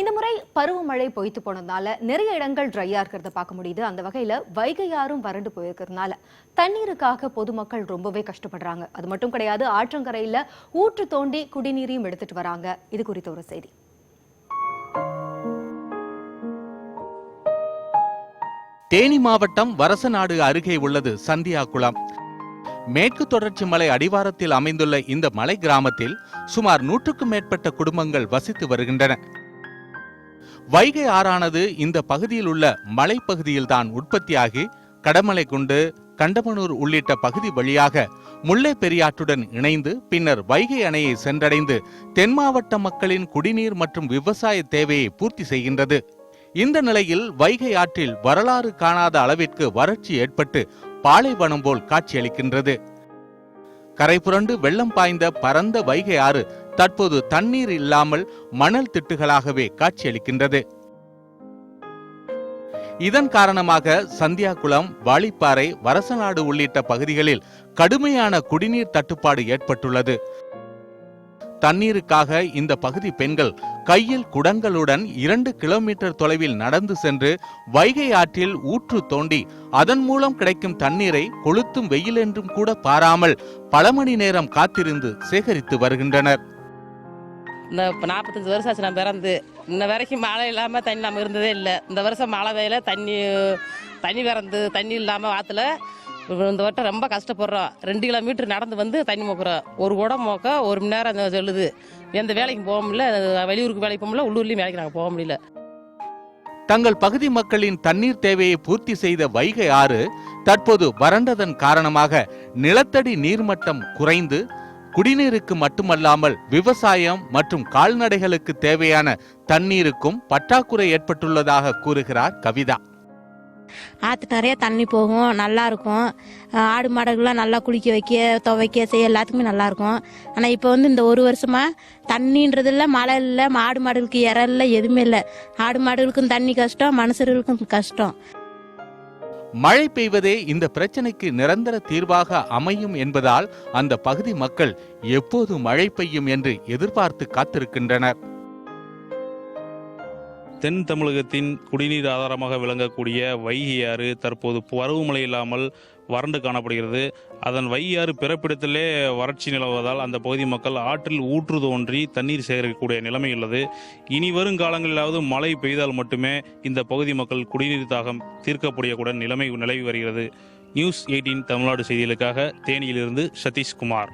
இந்த முறை பருவமழை பொய்த்து போனதுனால நிறைய இடங்கள் ட்ரையா இருக்கிறத பார்க்க முடியுது. அந்த வகையில வைகை யாரும் வறண்டு போயிருக்கிறதுனால தண்ணீருக்காக பொதுமக்கள் ரொம்பவே கஷ்டப்படுறாங்க. அது மட்டும் கிடையாது ஆற்றங்கரையில ஊற்று தோண்டி குடிநீரையும் எடுத்துட்டு வராங்க. இது குறித்த ஒரு செய்தி. தேனி மாவட்டம் வரசநாடு அருகே உள்ளது சந்தியாகுளம். மேற்கு தொடர்ச்சி மலை அடிவாரத்தில் அமைந்துள்ள இந்த மலை கிராமத்தில் சுமார் நூற்றுக்கும் மேற்பட்ட குடும்பங்கள் வசித்து வருகின்றன. வைகை ஆறானது இந்த பகுதியில் உள்ள மலைப்பகுதியில்தான் உற்பத்தியாகி கடமலைக்குண்டு கண்டமனூர் உள்ளிட்ட பகுதி வழியாக முல்லை பெரியாற்றுடன் இணைந்து பின்னர் வைகை அணையை சென்றடைந்து தென் மாவட்ட மக்களின் குடிநீர் மற்றும் விவசாய தேவையை பூர்த்தி செய்கின்றது. இந்த நிலையில் வைகை ஆற்றில் வரலாறு காணாத அளவிற்கு வறட்சி ஏற்பட்டு பாலைவனம் போல் காட்சியளிக்கின்றது. கரைபுரண்டு வெள்ளம் பாய்ந்த பரந்த வைகை ஆறு தற்போது தண்ணீர் இல்லாமல் மணல் திட்டுகளாகவே காட்சியளிக்கின்றது. இதன் காரணமாக சந்தியாகுளம் வாளிப்பாறை வரசநாடு உள்ளிட்ட பகுதிகளில் கடுமையான குடிநீர் தட்டுப்பாடு ஏற்பட்டுள்ளது. தண்ணீருக்காக இந்த பகுதி பெண்கள் கையில் குடங்களுடன் இரண்டு கிலோமீட்டர் தொலைவில் நடந்து சென்று வைகை ஆற்றில் ஊற்று தோண்டி அதன் மூலம் கிடைக்கும் தண்ணீரை கொளுத்தும் வெயில் என்றும் கூட பாராமல் பல மணி நேரம் காத்திருந்து சேகரித்து வருகின்றனர். இந்த நாற்பத்தஞ்சு வருஷம் ஆச்சு நான் பிறந்து. இன்ன வரைக்கும் மழை இல்லாமல் தண்ணி நம்ம இருந்ததே இல்லை. இந்த வருஷம் மழை வெயில தண்ணி தண்ணி பிறந்து தண்ணி இல்லாமல் ஆற்றுல இந்த வட்டம் ரொம்ப கஷ்டப்படுறோம். ரெண்டு கிலோமீட்டர் நடந்து வந்து தண்ணி மோக்குறோம். ஒரு குடம் மோக்க ஒரு மணி நேரம் சொல்லுது. எந்த வேலைக்கு போக முடியல வெளியூருக்கு வேலைக்கு போக முடியல உள்ளூர்லேயும் வேலைக்கு நாங்கள் போக முடியல. தங்கள் பகுதி மக்களின் தண்ணீர் தேவையை பூர்த்தி செய்த வைகை ஆறு தற்போது வறண்டதன் காரணமாக நிலத்தடி நீர்மட்டம் குறைந்து குடிநீருக்கு மட்டுமல்லாமல் விவசாயம் மற்றும் கால்நடைகளுக்கு தேவையான தண்ணீருக்கும் பற்றாக்குறை ஏற்பட்டுள்ளதாக கூறுகிறார் கவிதா. ஆற்று நிறைய தண்ணி போகும் நல்லா இருக்கும். ஆடு மாடுகள்லாம் நல்லா குளிக்க வைக்க துவைக்க செய்ய எல்லாத்துக்குமே நல்லா இருக்கும். ஆனால் இப்போ வந்து இந்த ஒரு வருஷமா தண்ணின்றது இல்லை மழை இல்லை ஆடு மாடுகளுக்கு இற இல்லை எதுவுமே இல்லை. ஆடு மாடுகளுக்கும் தண்ணி கஷ்டம் மனுஷர்களுக்கும் கஷ்டம். மழை பெய்வதே இந்த பிரச்சனைக்கு நிரந்தர தீர்வாக அமையும் என்பதால் அந்த பகுதி மக்கள் எப்போது மழை பெய்யும் என்று எதிர்பார்த்து காத்திருக்கின்றனர். தென் தமிழகத்தின் குடிநீர் ஆதாரமாக விளங்கக்கூடிய வைகை ஆறு தற்போது பருவமழை இல்லாமல் வறண்டு காணப்படுகிறது. அதன் வையாறு பிறப்பிடத்திலே வறட்சி நிலவுவதால் அந்த பகுதி மக்கள் ஆற்றில் ஊற்று தோன்றி தண்ணீர் சேகரிக்கக்கூடிய நிலைமை உள்ளது. இனி வரும் காலங்களிலாவது மழை பெய்தால் மட்டுமே இந்த பகுதி மக்கள் குடிநீர் தாகம் தீர்க்கக்கூடிய நிலைமை நிலவி வருகிறது. நியூஸ் எயிட்டீன் தமிழ்நாடு செய்திகளுக்காக தேனியிலிருந்து சதீஷ்குமார்.